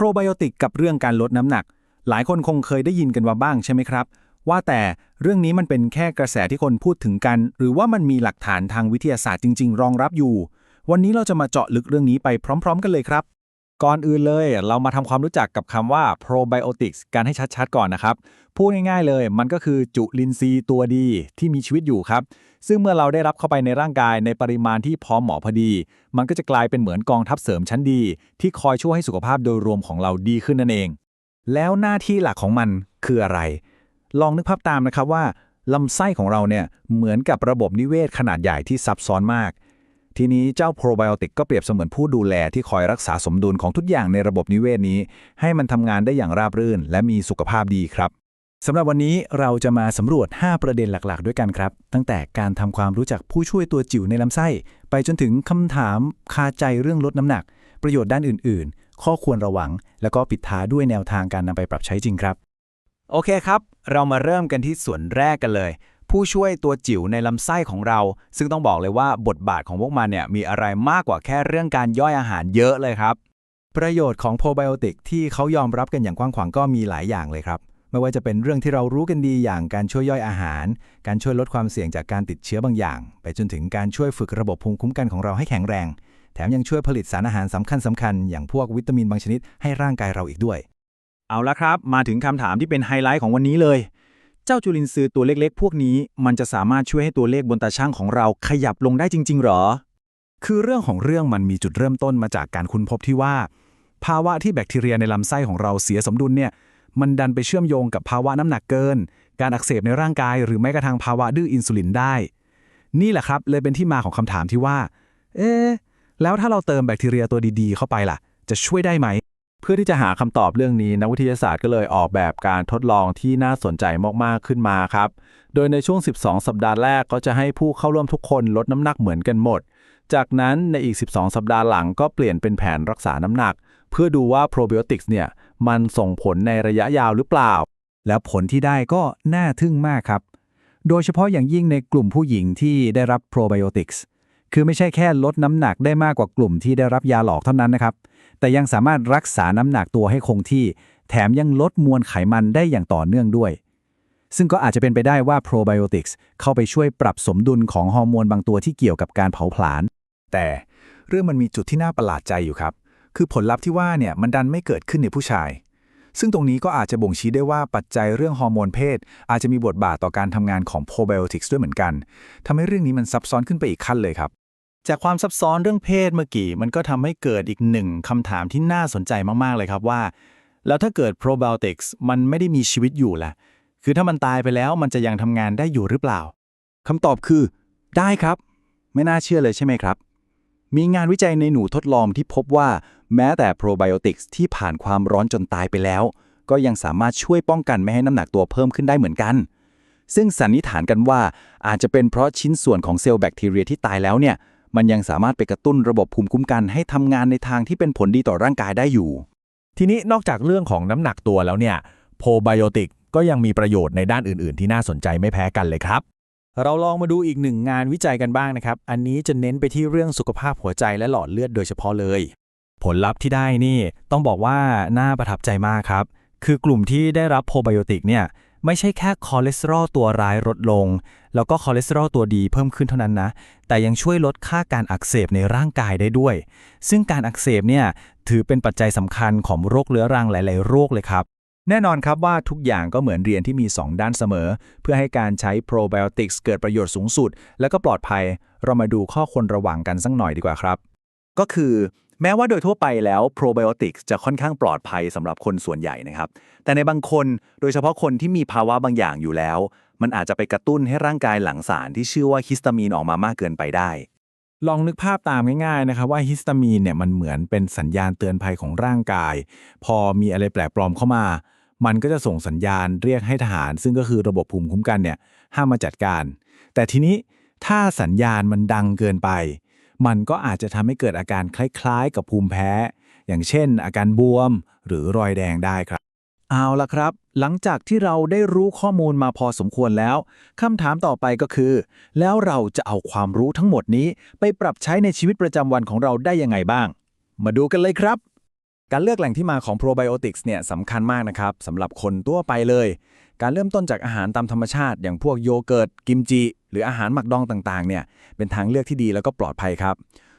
โปรไบโอติกกับเรื่องการลดน้ำหนัก หลายคนคงเคยได้ยินกันมาบ้างใช่ไหมครับ ว่าแต่เรื่องนี้มันเป็นแค่กระแสที่คนพูดถึงกัน หรือว่ามันมีหลักฐานทางวิทยาศาสตร์จริง ๆ รองรับอยู่ วันนี้เราจะมาเจาะลึกเรื่องนี้ไปพร้อม ๆ กันเลยครับ ก่อนอื่นเลยเรามาทำความรู้จักกับคำว่า probiotics กันให้ชัดๆ ก่อนนะครับ พูดง่ายๆเลยมันก็คือจุลินทรีย์ตัวดีที่มีชีวิตอยู่ครับ ซึ่งเมื่อเราได้รับเข้าไปในร่างกายในปริมาณที่พอเหมาะพอดี มันก็จะกลายเป็นเหมือนกองทัพเสริมชั้นดี ที่คอยช่วยให้สุขภาพโดยรวมของเราดีขึ้นนั่นเอง แล้วหน้าที่หลักของมันคืออะไร ลองนึกภาพตามนะครับว่าลำไส้ของเราเนี่ยเหมือนกับระบบนิเวศขนาดใหญ่ที่ซับซ้อนมาก ทีนี้เจ้าโปรไบโอติกก็เปรียบเสมือนผู้ดูแลที่คอยรักษาสมดุลของทุกอย่างในระบบนิเวศนี้ ให้มันทำงานได้อย่างราบรื่น และมีสุขภาพดีครับสำหรับวันนี้เราจะมาสำรวจ 5 ประเด็นหลักๆ ด้วยกันครับ ตั้งแต่การทำความรู้จักผู้ช่วยตัวจิ๋วในลำไส้ ไปจนถึงคำถามคาใจเรื่องลดน้ำหนัก ประโยชน์ด้านอื่น ๆ ข้อควรระวัง แล้วก็ปิดท้ายด้วยแนวทางการนำไปปรับใช้จริงครับ โอเคครับ เรามาเริ่มกันที่ส่วนแรกกันเลย ผู้ช่วยตัวจิ๋วในลำไส้ของเรา ซึ่งต้องบอกเลยว่าบทบาทของพวกมันเนี่ยมีอะไรมากกว่าแค่เรื่องการย่อยอาหารเยอะเลยครับ ประโยชน์ของโปรไบโอติกที่เขายอมรับกันอย่างกว้างขวางก็มีหลายอย่างเลยครับ ไม่ว่าจะเป็นเรื่องที่เรารู้กันดีอย่างการช่วยย่อยอาหาร การช่วยลดความเสี่ยงจากการติดเชื้อบางอย่าง ไปจนถึงการช่วยฝึกระบบภูมิคุ้มกันของเราให้แข็งแรง แถมยังช่วยผลิตสารอาหารสำคัญสคัญอย่างพวกวิตามินบางชนิดให้ร่างกายเราอีกด้วย เอาละครับ มาถึงคำถามที่เป็นไฮไลท์ของวันนี้เลย เจ้าจุลินทรีย์ตัวเล็กๆ พวกนี้ มันจะสามารถช่วยให้ตัวเลขบนตาช่างของเราขยับลงได้จริง ๆ หรอ คือเรื่องของเรื่องมันมีจุดเริ่มต้นมาจากการค้นพบที่ว่า ภาวะที่แบคทีเรียในลำไส้ของเราเสียสมดุลเนี่ยมันดันไปเชื่อมโยงกับภาวะน้ำหนักเกิน การอักเสบในร่างกาย หรือแม้กระทั่งภาวะดื้ออินซูลินได้ นี่แหละครับเลยเป็นที่มาของคำถามที่ว่า เอ๊แล้วถ้าเราเติมแบคทีเรียตัวดีๆ เข้าไปล่ะ จะช่วยได้ไหม พื่อที่จะหาคำตอบเรื่องนี้นักวิทยาศาสตร์ก็เลยออกแบบการทดลองที่น่าสนใจมาก ๆ ขึ้นมาครับ โดยในช่วง 12 สัปดาห์แรกก็จะให้ผู้เข้าร่วมทุกคนลดน้ำหนักเหมือนกันหมด จากนั้นในอีก 12 สัปดาห์หลังก็เปลี่ยนเป็นแผนรักษาน้ำหนัก เพื่อดูว่าโปรไบโอติกส์เนี่ยมันส่งผลในระยะยาวหรือเปล่า แล้วผลที่ได้ก็น่าทึ่งมากครับ โดยเฉพาะอย่างยิ่งในกลุ่มผู้หญิงที่ได้รับโปรไบโอติกส์ คือไม่ใช่แค่ลดน้ำหนักได้มากกว่ากลุ่มที่ได้รับยาหลอกเท่านั้นนะครับ แต่ยังสามารถรักษาน้ำหนักตัวให้คงที่ แถมยังลดมวลไขมันได้อย่างต่อเนื่องด้วย ซึ่งก็อาจจะเป็นไปได้ว่าโปรไบโอติกส์เข้าไปช่วยปรับสมดุลของฮอร์โมนบางตัวที่เกี่ยวกับการเผาผลาญ แต่เรื่องมันมีจุดที่น่าประหลาดใจอยู่ครับ คือผลลัพธ์ที่ว่าเนี่ยมันดันไม่เกิดขึ้นในผู้ชาย ซึ่งตรงนี้ก็อาจจะบ่งชี้ได้ว่าปัจจัยเรื่องฮอร์โมนเพศ อาจจะมีบทบาทต่อการทำงานของโปรไบโอติกส์ด้วยเหมือนกันทำให้เรื่องนี้มันซับซ้อนขึ้นไปอีกขั้นเลยครับ จากความซับซ้อนเรื่องเพศเมื่อกี้มันก็ทำให้เกิดอีกหนึ่งคำถามที่น่าสนใจมากๆเลยครับว่า แล้วถ้าเกิด probiotics มันไม่ได้มีชีวิตอยู่ล่ะ คือถ้ามันตายไปแล้วมันจะยังทำงานได้อยู่หรือเปล่าคำตอบคือ ได้ครับ ไม่น่าเชื่อเลยใช่ไหมครับ มีงานวิจัยในหนูทดลองที่พบว่า แม้แต่โปรไบโอติกส์ที่ผ่านความร้อนจนตายไปแล้ว ก็ยังสามารถช่วยป้องกันไม่ให้น้ำหนักตัวเพิ่มขึ้นได้เหมือนกัน ซึ่งสันนิษฐานกันว่าอาจจะเป็นเพราะชิ้นส่วนของเซลล์แบคทีเรียที่ตายแล้วเนี่ยมันยังสามารถไปกระตุ้นระบบภูมิคุ้มกันให้ทำงานในทางที่เป็นผลดีต่อร่างกายได้อยู่ ทีนี้นอกจากเรื่องของน้ำหนักตัวแล้วเนี่ยโปรไบโอติกก็ยังมีประโยชน์ในด้านอื่น ๆ ที่น่าสนใจไม่แพ้กันเลยครับ เราลองมาดูอีกหนึ่งงานวิจัยกันบ้างนะครับ อันนี้จะเน้นไปที่เรื่องสุขภาพหัวใจและหลอดเลือดโดยเฉพาะเลย ผลลัพธ์ที่ได้นี่ต้องบอกว่าน่าประทับใจมากครับ คือกลุ่มที่ได้รับโปรไบโอติกเนี่ยไม่ใช่แค่คอเลสเตอรอลตัวร้ายลดลง แล้วก็คอเลสเตอรอลตัวดีเพิ่มขึ้นเท่านั้นนะ แต่ยังช่วยลดค่าการอักเสบในร่างกายได้ด้วย ซึ่งการอักเสบเนี่ยถือเป็นปัจจัยสำคัญของโรคเรื้อรังหลาย ๆ โรคเลยครับ แน่นอนครับว่าทุกอย่างก็เหมือนเรียนที่มี 2 ด้านเสมอ เพื่อให้การใช้โปรไบโอติกส์เกิดประโยชน์สูงสุด และก็ปลอดภัย เรามาดูข้อควรระวังกันสักหน่อยดีกว่าครับ ก็คือ แม้ว่าโดยทั่วไปแล้วโปรไบโอติกจะค่อนข้างปลอดภัยสำหรับคนส่วนใหญ่นะครับ แต่ในบางคนโดยเฉพาะคนที่มีภาวะบางอย่างอยู่แล้ว มันอาจจะไปกระตุ้นให้ร่างกายหลั่งสารที่ชื่อว่าฮิสตามีนออกมามากเกินไปได้ ลองนึกภาพตามง่ายๆนะครับว่าฮิสตามีนเนี่ยมันเหมือนเป็นสัญญาณเตือนภัยของร่างกาย พอมีอะไรแปลกปลอมเข้ามา มันก็จะส่งสัญญาณเรียกให้ทหาร ซึ่งก็คือระบบภูมิคุ้มกันเนี่ยห้ามมาจัดการ แต่ทีนี้ถ้าสัญญาณมันดังเกินไป มันก็อาจจะทำให้เกิดอาการคล้ายๆ กับภูมิแพ้ อย่างเช่น อาการบวม หรือรอยแดงได้ครับ เอาละครับ หลังจากที่เราได้รู้ข้อมูลมาพอสมควรแล้วคำถามต่อไปก็คือ แล้วเราจะเอาความรู้ทั้งหมดนี้ ไปปรับใช้ในชีวิตประจำวันของเราได้ยังไงบ้าง มาดูกันเลยครับการเลือกแหล่งที่มาของโปรไบโอติกส์เนี่ยสำคัญมากนะครับสำหรับคนทั่วไปเลย การเริ่มต้นจากอาหารตามธรรมชาติ อย่างพวกโยเกิร์ต กิมจิ หรืออาหารหมักดองต่างๆเนี่ย เป็นทางเลือกที่ดีแล้วก็ปลอดภัยครับ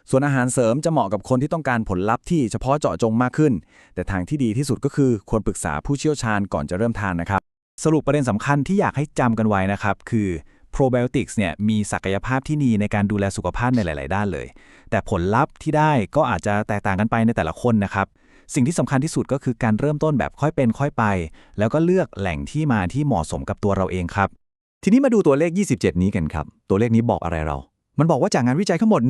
ส่วนอาหารเสริมจะเหมาะกับคนที่ต้องการผลลัพธ์ที่เฉพาะเจาะจงมากขึ้น แต่ทางที่ดีที่สุดก็คือควรปรึกษาผู้เชี่ยวชาญก่อนจะเริ่มทานนะครับ สรุปประเด็นสำคัญที่อยากให้จำกันไว้นะครับคือ probiotics เนี่ยมีศักยภาพที่ดีในการดูแลสุขภาพในหลาย ๆ ด้านเลย แต่ผลลัพธ์ที่ได้ก็อาจจะแตกต่างกันไปในแต่ละคนนะครับ สิ่งที่สำคัญที่สุดก็คือการเริ่มต้นแบบค่อยเป็นค่อยไป แล้วก็เลือกแหล่งที่มาที่เหมาะสมกับตัวเราเองครับ ทีนี้มาดูตัวเลข 27 นี้กันครับ ตัวเลขนี้บอกอะไรเรา มันบอกว่าจากงานวิจัยทั้งหมด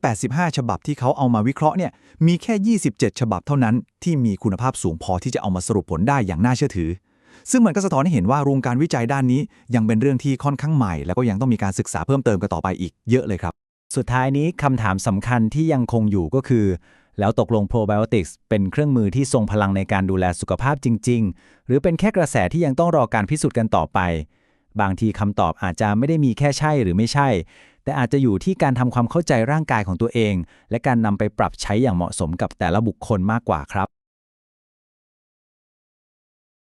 185 ฉบับที่เขาเอามาวิเคราะห์เนี่ย มีแค่ 27 ฉบับเท่านั้น ที่มีคุณภาพสูงพอที่จะเอามาสรุปผลได้อย่างน่าเชื่อถือ ซึ่งมันก็สะท้อนให้เห็นว่าโรงการวิจัยด้านนี้ ยังเป็นเรื่องที่ค่อนข้างใหม่ แล้วก็ยังต้องมีการศึกษาเพิ่มเติมกันต่อไปอีกเยอะเลยครับ สุดท้ายนี้คำถามสำคัญที่ยังคงอยู่ก็คือ แล้วตกลง probiotics เป็นเครื่องมือที่ทรงพลังในการดูแลสุขภาพจริง ๆ หรือเป็นแค่กระแสที่ยังต้องรอการพิสูจน์กันต่อไป บางทีคำตอบอาจจะไม่ได้มีแค่ใช่หรือไม่ใช่ แต่อาจจะอยู่ที่การทำความเข้าใจร่างกายของตัวเอง และการนำไปปรับใช้อย่างเหมาะสมกับแต่ละบุคคลมากกว่าครับ